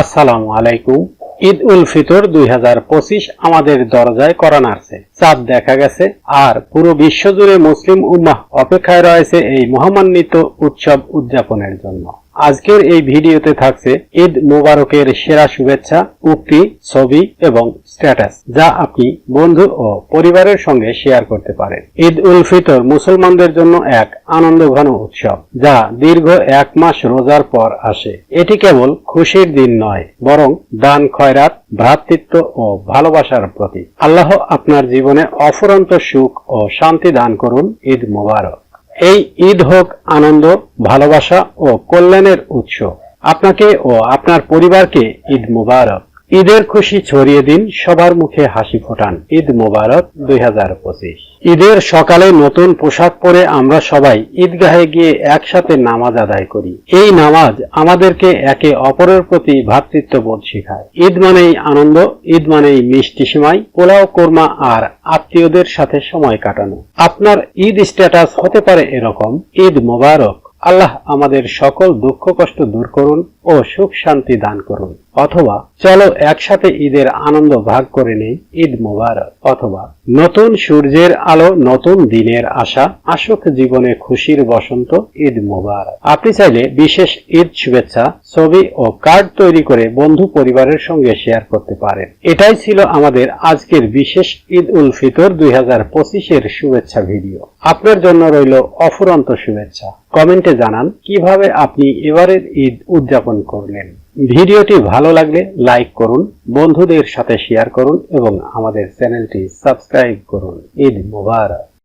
আসসালামু আলাইকুম। ঈদ উল ফিতর দুই হাজার পঁচিশ আমাদের দরজায় করা নাড়ছে চাঁদ দেখা গেছে আর পুরো বিশ্বজুড়ে মুসলিম উম্মাহ অপেক্ষায় রয়েছে এই মহামান্বিত উৎসব উদযাপনের জন্য। আজকের এই ভিডিওতে থাকছে ঈদ মোবারকের সেরা শুভেচ্ছা, উক্তি, ছবি এবং স্ট্যাটাস যা আপনি বন্ধু ও পরিবারের সঙ্গে শেয়ার করতে পারেন। ঈদ উল ফিতর মুসলমানদের জন্য এক আনন্দঘন উৎসব যা দীর্ঘ এক মাস রোজার পর আসে। এটি কেবল খুশির দিন নয়, বরং দান, খয়রাত, ভ্রাতৃত্ব ও ভালোবাসার প্রতীক। আল্লাহ আপনার জীবনে অফুরন্ত সুখ ও শান্তি দান করুন ঈদ মোবারক। এই ঈদ হোক আনন্দ ভালোবাসা ও কল্যাণের উৎস। আপনাকে ও আপনার পরিবারকে ঈদ মোবারক। ঈদের খুশি ছড়িয়ে দিন, সবার মুখে হাসি ফোটান। ঈদ মোবারক দুই হাজার পঁচিশ। ঈদের সকালে নতুন পোশাক পরে আমরা সবাই ঈদগাহে গিয়ে একসাথে নামাজ আদায় করি। এই নামাজ আমাদেরকে একে অপরের প্রতি ভ্রাতৃত্ববোধ শেখায়। ঈদ মানেই আনন্দ, ঈদ মানেই মিষ্টি সিমাই, পোলাও, কোরমা আর আত্মীয়দের সাথে সময় কাটানো। আপনার ঈদ স্ট্যাটাস হতে পারে এরকম, ঈদ মোবারক। আল্লাহ আমাদের সকল দুঃখ কষ্ট দূর করুন ও সুখ শান্তি দান করুন। অথবা চলো একসাথে ঈদের আনন্দ ভাগ করে নেই ঈদ মোবারক। অথবা নতুন সূর্যের আলো, নতুন দিনের আশা, আসুক জীবনে খুশির বসন্ত, ঈদ মোবারক। আপনি চাইলে বিশেষ ঈদ শুভেচ্ছা, ছবি ও কার্ড তৈরি করে বন্ধু পরিবারের সঙ্গে শেয়ার করতে পারেন। এটাই ছিল আমাদের আজকের বিশেষ ঈদ উল ফিতর দুই পঁচিশের শুভেচ্ছা ভিডিও। আপনার জন্য রইল অফুরন্ত শুভেচ্ছা। কমেন্টে জানান, কীভাবে আপনি এবারের ঈদ উদযাপন করলেন। ভিডিওটি ভালো লাগলে লাইক করুন, বন্ধুদের সাথে শেয়ার করুন এবং আমাদের চ্যানেলটি সাবস্ক্রাইব করুন। ঈদ মুবারক।